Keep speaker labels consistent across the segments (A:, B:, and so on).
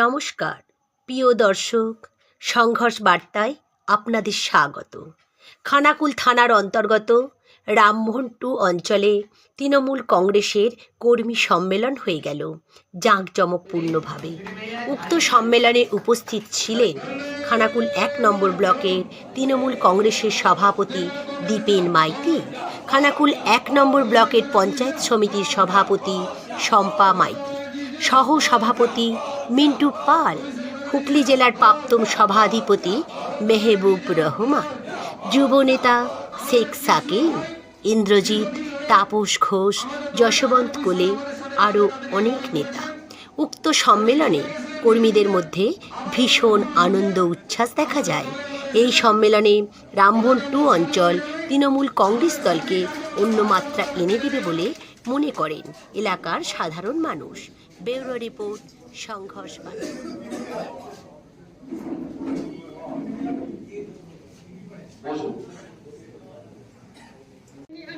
A: নমস্কার, প্রিয় দর্শক, সংঘর্ষ বার্তায় আপনাদের স্বাগত। খানাকুল থানার অন্তর্গত রামমোহন টু অঞ্চলে তৃণমূল কংগ্রেসের কর্মী সম্মেলন হয়ে গেল জাঁকজমকপূর্ণভাবে। উক্ত সম্মেলনে উপস্থিত ছিলেন খানাকুল এক নম্বর ব্লকের তৃণমূল কংগ্রেসের সভাপতি দীপেন মাইতি, খানাকুল এক নম্বর ব্লকের পঞ্চায়েত সমিতির সভাপতি শম্পা মাইতি। সহ সভাপতি মিন্টু পাল, হুগলি জেলার প্রাক্তন সভাধিপতি মেহবুব রহমান যুবনেতা শেখ সাকিব, ইন্দ্রজিৎ, তাপস ঘোষ, যশবন্ত কোলে আরও অনেক নেতা। উক্ত সম্মেলনে কর্মীদের মধ্যে ভীষণ আনন্দ উচ্ছ্বাস দেখা যায়। এই সম্মেলনে রামবন টু অঞ্চল তৃণমূল কংগ্রেস দলকে অন্য মাত্রা এনে দেবে বলে মনে করেন এলাকার সাধারণ মানুষ। ব্যুরো রিপোর্ট, সংঘর্ষ।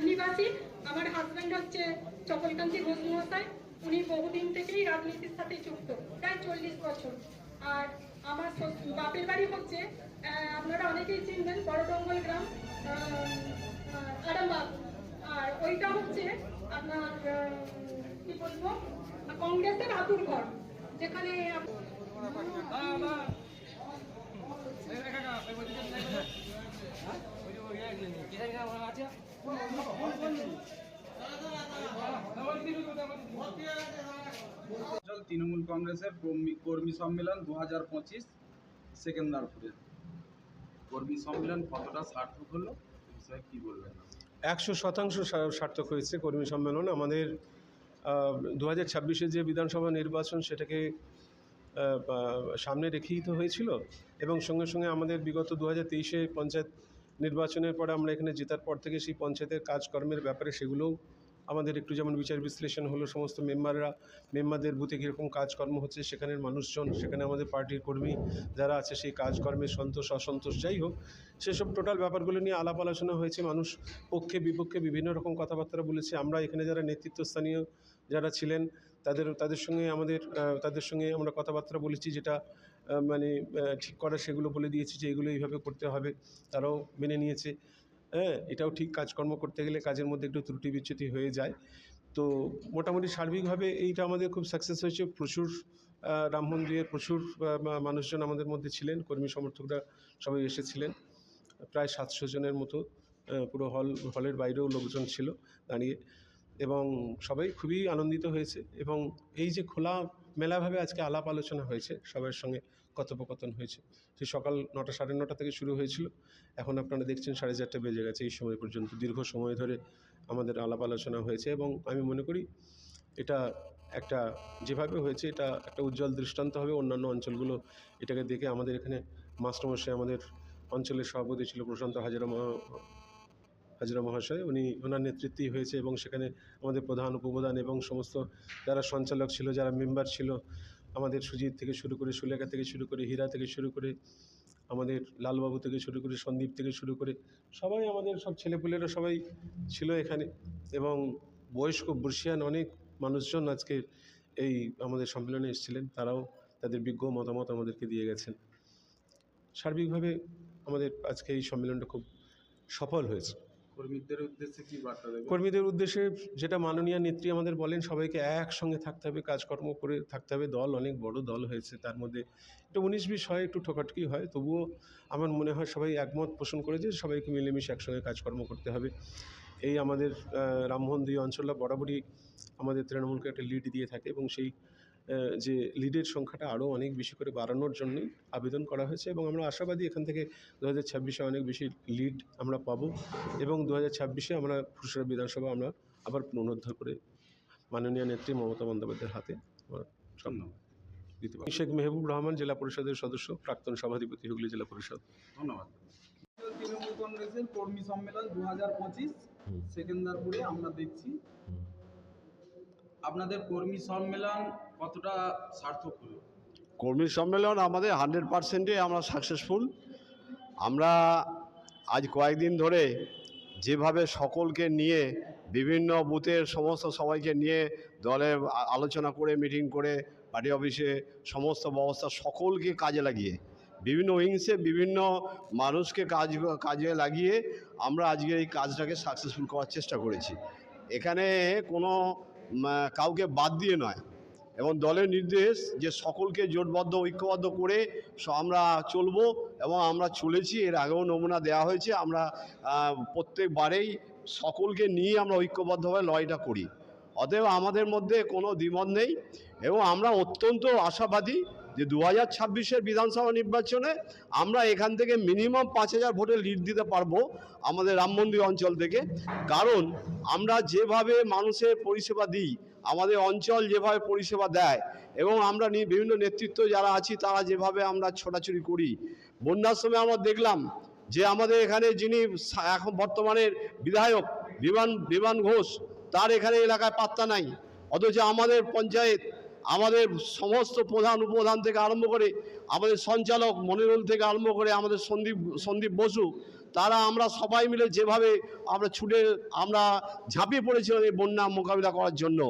B: নিবাসী আমার হাজব্যান্ড হচ্ছে চপলকান্তি ঘোষ মহাশয় উনি বহুদিন থেকেই রাজনীতির সাথে যুক্ত, প্রায় চল্লিশ বছর। আর আমার বাপের বাড়ি হচ্ছে আপনারা অনেকেই চিনবেন, বড়ডঙ্গল গ্রাম আরামবাগ। আর ওইটা হচ্ছে আপনার কি বলব? কংগ্রেসের আতুর ঘর যেখানে
C: তৃণমূল কংগ্রেসের কর্মী- কর্মী সম্মেলন দু হাজার পঁচিশ সেকেন্দারপুরে। কর্মী সম্মেলন কতটা সার্থক হলো? বিষয়ে কি বলবেন?
D: একশো শতাংশ সার্থক হয়েছে কর্মী সম্মেলন। আমাদের দু হাজার ছাব্বিশে যে বিধানসভা নির্বাচন সেটাকে সামনে রেখেই তো হয়েছিল এবং সঙ্গে সঙ্গে আমাদের বিগত দু হাজার তেইশে পঞ্চায়েত নির্বাচনের পরে আমরা এখানে জেতার পর থেকে সেই পঞ্চায়েতের কাজকর্মের ব্যাপারে সেগুলোও আমাদের একটু যেমন বিচার বিশ্লেষণ হলো, সমস্ত মেম্বাররা, মেম্বারদের বুথে কীরকম কাজকর্ম হচ্ছে, সেখানের মানুষজন, সেখানে আমাদের পার্টির কর্মী যারা আছে, সেই কাজকর্মের সন্তোষ, অসন্তোষ যাই হোক, সেসব টোটাল ব্যাপারগুলো নিয়ে আলাপ আলোচনা হয়েছে, মানুষ পক্ষে, বিপক্ষে বিভিন্ন রকম কথাবার্তা বলেছে। আমরা এখানে যারা নেতৃত্বস্থানীয় যারা ছিলেন, তাদের তাদের সঙ্গে আমাদের তাদের সঙ্গে আমরা কথাবার্তা বলেছি, যেটা মানে ঠিক করা, সেগুলো বলে দিয়েছি যে এগুলো এইভাবে করতে হবে, তারাও মেনে নিয়েছে। হ্যাঁ এটাও ঠিক কাজকর্ম করতে গেলে কাজের মধ্যে একটু ত্রুটি বিচ্যুতি হয়ে যায়। তো মোটামুটি সার্বিকভাবে এইটা আমাদের খুব সাকসেস হয়েছে। প্রচুর রাম মন্দিরের প্রচুর মানুষজন আমাদের মধ্যে ছিলেন, কর্মী সমর্থকরা সবাই এসেছিলেন। প্রায় সাতশো জনের মতো পুরো হল, হলের বাইরেও লোকজন ছিল দাঁড়িয়ে। এবং সবাই খুবই আনন্দিত হয়েছে। এবং এই যে খোলা মেলাভাবে আজকে আলাপ আলোচনা হয়েছে সবার সঙ্গে কথোপকথন হয়েছে। সেই সকাল নটা, সাড়ে নটা থেকে শুরু হয়েছিল। এখন আপনারা দেখছেন সাড়ে চারটে বেজে গেছে এই সময় পর্যন্ত। দীর্ঘ সময় ধরে আমাদের আলাপ আলোচনা হয়েছে এবং আমি মনে করি এটা একটা যেভাবে হয়েছে এটা একটা উজ্জ্বল দৃষ্টান্ত হবে। অন্যান্য অঞ্চলগুলো এটাকে দেখে আমাদের এখানে মাস্টারমশাই আমাদের অঞ্চলের সভাপতি ছিল প্রশান্ত হাজরা হাজরা মহাশয়। উনি, ওনার নেতৃত্বেই হয়েছে এবং সেখানে আমাদের প্রধান, উপপ্রধান এবং সমস্ত যারা সঞ্চালক ছিল, যারা মেম্বার ছিল আমাদের সুজিত থেকে শুরু করে সুলেখা থেকে শুরু করে হীরা থেকে শুরু করে আমাদের লালবাবু থেকে শুরু করে সন্দীপ থেকে শুরু করে সবাই আমাদের সব ছেলেপুলেরা সবাই ছিল এখানে এবং বয়স্ক বর্ষিয়ান অনেক মানুষজন আজকে এই আমাদের সম্মেলনে এসেছিলেন। তারাও তাদের বিজ্ঞ মতামত আমাদেরকে দিয়ে গেছেন। সার্বিকভাবে আমাদের আজকে এই সম্মেলনটা খুব সফল হয়েছে।
C: কর্মীদের উদ্দেশ্যে
D: কর্মীদের উদ্দেশ্যে যেটা মাননীয় নেত্রী আমাদের বলেন, সবাইকে একসঙ্গে থাকতে হবে, কাজকর্ম করে থাকতে হবে। দল অনেক বড় দল হয়েছে, তার মধ্যে একটু উনিশ বিশ হয়, একটু ঠোকাটকি হয়, তবুও আমার মনে হয় সবাই একমত পোষণ করে যে সবাইকে মিলেমিশে একসঙ্গে কাজকর্ম করতে হবে। এই আমাদের রামমোহন দুই অঞ্চলটা বরাবরই আমাদের তৃণমূলকে একটা লিড দিয়ে থাকে এবং সেই যে লিডের সংখ্যাটা আরও অনেক বেশি করে বাড়ানোর জন্যই আবেদন করা হয়েছে এবং আমরা আশাবাদী এখান থেকে দু হাজার ছাব্বিশে অনেক বেশি লিড আমরা পাবো এবং দু হাজার ছাব্বিশে আমরা ফুরসুরা বিধানসভা আমরা আবার পুনরুদ্ধার করে মাননীয় নেত্রী মমতা বন্দ্যোপাধ্যায়ের হাতে দিতে পারি শেখ মেহবুব রহমান জেলা পরিষদের সদস্য প্রাক্তন সভাধিপতি হুগলি জেলা পরিষদ।
C: ধন্যবাদ। তৃণমূল কংগ্রেসের কর্মী সম্মেলন দু হাজার পঁচিশ সেকেন্দারপুরে আমরা দেখছি। আপনাদের কর্মী সম্মেলন কতটা সার্থক হলো
E: কর্মী সম্মেলন আমাদের হান্ড্রেড পার্সেন্টে আমরা সাকসেসফুল। আমরা আজ কয়েকদিন ধরে যেভাবে সকলকে নিয়ে বিভিন্ন বুথের সমস্ত সবাইকে নিয়ে দলে আলোচনা করে, মিটিং করে, পার্টি অফিসে সমস্ত ব্যবস্থা সকলকে কাজে লাগিয়ে, বিভিন্ন উইংসে বিভিন্ন মানুষকে কাজ, কাজে লাগিয়ে আমরা আজকে এই কাজটাকে সাকসেসফুল করার চেষ্টা করেছি। এখানে কোনো কাউকে বাদ দিয়ে নয়। এবং দলের নির্দেশ যে সকলকে জোটবদ্ধ, ঐক্যবদ্ধ করে আমরা চলবো এবং আমরা চলেছি। এর আগেও নমুনা দেওয়া হয়েছে। আমরা প্রত্যেকবারেই সকলকে নিয়ে আমরা ঐক্যবদ্ধভাবে লড়াইটা করি। অতএব আমাদের মধ্যে কোনো দ্বিমত নেই এবং আমরা অত্যন্ত আশাবাদী যে দু হাজার ছাব্বিশের বিধানসভা নির্বাচনে আমরা এখান থেকে মিনিমাম পাঁচ হাজার ভোটে লিড দিতে পারব আমাদের রাম মন্দির অঞ্চল থেকে। কারণ আমরা যেভাবে মানুষের পরিষেবা দিই, আমাদের অঞ্চল যেভাবে পরিষেবা দেয় এবং আমরা বিভিন্ন নেতৃত্ব যারা আছি তারা যেভাবে আমরা ছোটাছুটি করি। বন্যার সময় আমরা দেখলাম যে আমাদের এখানে যিনি এখন বর্তমানের বিধায়ক বিমান বিমান ঘোষ তার এখানে এলাকায় পাত্তা নাই। অথচ আমাদের পঞ্চায়েত, আমাদের সমস্ত প্রধান উপপ্রধান থেকে আরম্ভ করে আমাদের সঞ্চালক মনিরুল থেকে আরম্ভ করে আমাদের সন্দীপ সন্দীপ বসু, তারা আমরা সবাই মিলে যেভাবে আমরা ছুটে, আমরা ঝাঁপিয়ে পড়েছিলাম এই বন্যা মোকাবিলা করার জন্য,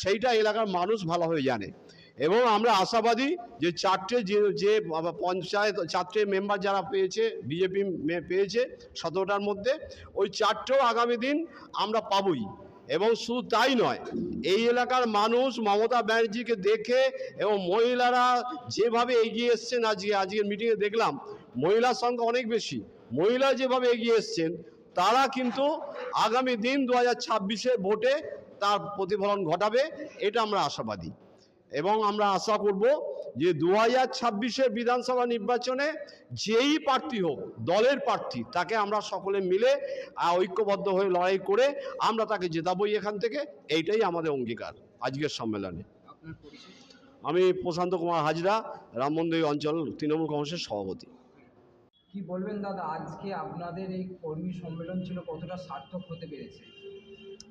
E: সেইটা এলাকার মানুষ ভালোভাবে জানে। এবং আমরা আশাবাদী যে চারটে যে যে পঞ্চায়েত, চারটে মেম্বার যারা পেয়েছে, বিজেপি পেয়েছে সতেরোটার মধ্যে, ওই চারটেও আগামী দিন আমরা পাবই। এবং শুধু তাই নয়, এই এলাকার মানুষ মমতা ব্যানার্জিকে দেখে এবং মহিলারা যেভাবে এগিয়ে এসছেন আজকে, আজকের মিটিংয়ে দেখলাম, মহিলার সংখ্যা অনেক বেশি। মহিলা যেভাবে এগিয়ে এসছেন, তারা কিন্তু আগামী দিন দু হাজার ভোটে তার প্রতিফলন ঘটাবে, এটা আমরা আশাবাদী। এবং আমরা আশা করব যে দু হাজার ছাব্বিশের বিধানসভা নির্বাচনে যেই প্রার্থী হোক দলের প্রার্থী তাকে আমরা সকলে মিলে ঐক্যবদ্ধ হয়ে লড়াই করে আমরা তাকে জেতাবই এখান থেকে। এইটাই আমাদের অঙ্গীকার আজকের সম্মেলনে। আমি প্রশান্ত কুমার হাজরা রাম মন্দির অঞ্চল তৃণমূল কংগ্রেসের সভাপতি।
F: কি বলবেন দাদা আজকে আপনাদের এই কর্মী সম্মেলন ছিল কতটা সার্থক হতে পেরেছে?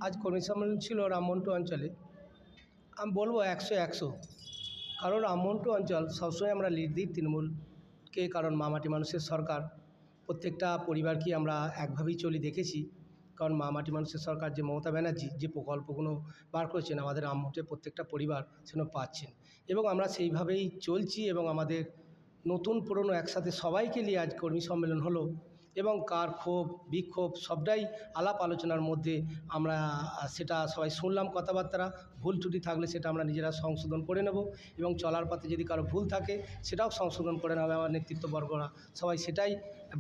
G: আজ কর্মী সম্মেলন ছিল রামমন্টু অঞ্চলে। আমি বলব একশো একশো। কারণ রামমন্টু অঞ্চল সবসময় আমরা লিড দিই তৃণমূলকে, কারণ মামাটি মানুষের সরকার। প্রত্যেকটা পরিবারকে আমরা একভাবেই চলি দেখেছি। কারণ মামাটি মানুষের সরকার যে মমতা ব্যানার্জি যে প্রকল্পগুলো বার করেছেন, আমাদের রামমন্টুর প্রত্যেকটা পরিবার সেগুলো পাচ্ছেন। এবং আমরা সেইভাবেই চলছি এবং আমাদের নতুন পুরনো একসাথে সবাইকে নিয়ে আজ কর্মী সম্মেলন হলো। এবং কার ক্ষোভ, বিক্ষোভ সবটাই আলাপ আলোচনার মধ্যে আমরা, সেটা সবাই শুনলাম কথাবার্তা ভুল ত্রুটি থাকলে সেটা আমরা নিজেরা সংশোধন করে নেব এবং চলার পথে যদি কারও ভুল থাকে সেটাও সংশোধন করে নেবে আমার নেতৃত্ববর্গরা সবাই সেটাই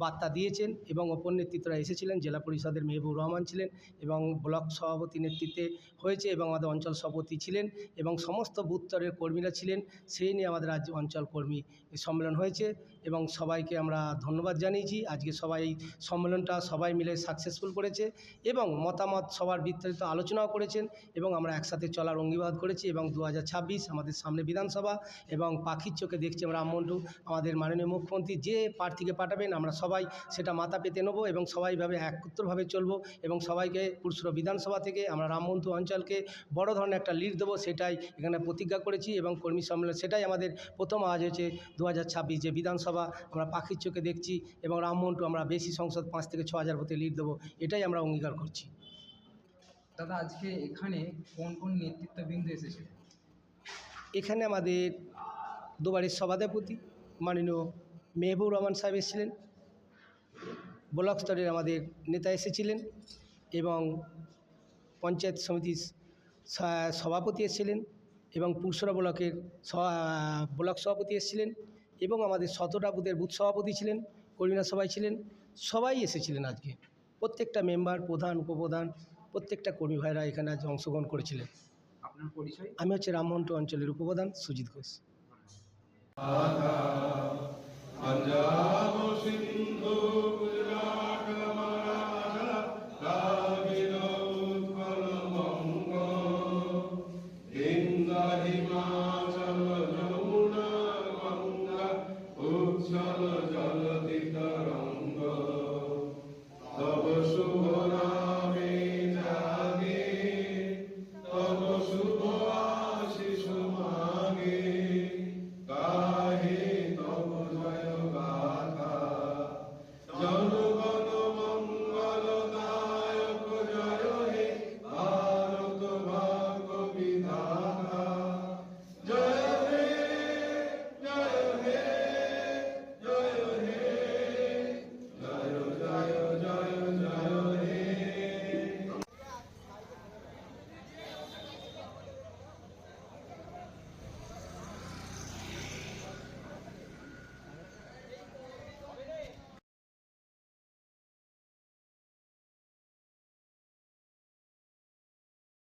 G: বার্তা দিয়েছেন এবং অপর নেতৃত্বরা এসেছিলেন। জেলা পরিষদের মেহবুব রহমান ছিলেন এবং ব্লক সভাপতি নেতৃত্বে হয়েছে এবং আমাদের অঞ্চল সভাপতি ছিলেন এবং সমস্ত বুথ কর্মীরা ছিলেন। সেই নিয়ে আমাদের রাজ্য অঞ্চল কর্মী সম্মেলন হয়েছে এবং সবাইকে আমরা ধন্যবাদ জানিয়েছি। আজকে সবাই এই সম্মেলনটা সবাই মিলে সাকসেসফুল করেছে এবং মতামত সবার বিস্তারিত আলোচনাও করেছেন এবং আমরা একসাথে চলার অঙ্গীবাদ করেছি এবং দু হাজার ছাব্বিশ আমাদের সামনে বিধানসভা এবং পাখির চোখে দেখছি আমরা রামমন্টু আমাদের মাননীয় মুখ্যমন্ত্রী যে প্রার্থীকে পাঠাবেন আমরা সবাই সেটা মাথা পেতে নেব এবং সবাইভাবে একত্রভাবে চলবো এবং সবাইকে পুরসুর বিধানসভা থেকে আমরা রামমন্টু অঞ্চলকে বড় ধরনের একটা লিড দেবো সেটাই এখানে প্রতিজ্ঞা করেছি এবং কর্মী সম্মেলন সেটাই আমাদের প্রথম আজ হয়েছে দু হাজার ছাব্বিশ যে বিধানসভা আমরা পাখির চোখে দেখছি এবং রামমন্টু আমরা সংসদ পাঁচ থেকে ছ হাজার ভোটে লিড দেবো এটাই আমরা অঙ্গীকার করছি।
F: দাদা আজকে এখানে কোন কোন নেতৃত্ববৃন্দ এসেছে?
G: এখানে আমাদের দুবারের সভাপতি মাননীয় মেহবুব রহমান সাহেব এসেছিলেন। ব্লক স্তরের আমাদের নেতা এসেছিলেন এবং পঞ্চায়েত সমিতির সভাপতি এসেছিলেন এবং পুরসরা ব্লকের ব্লক সভাপতি এসেছিলেন এবং আমাদের সতেরোটা বুথের বুথ সভাপতি ছিলেন কর্মীরা সবাই ছিলেন। সবাই এসেছিলেন আজকে। প্রত্যেকটা মেম্বার প্রধান উপপ্রধান প্রত্যেকটা কর্মী ভাইরা এখানে আজ অংশগ্রহণ করেছিলেন।
F: আপনার পরিচয়?
G: আমি হচ্ছে রামমন্টু অঞ্চলের উপপ্রধান সুজিত ঘোষ।
H: সিন্ধু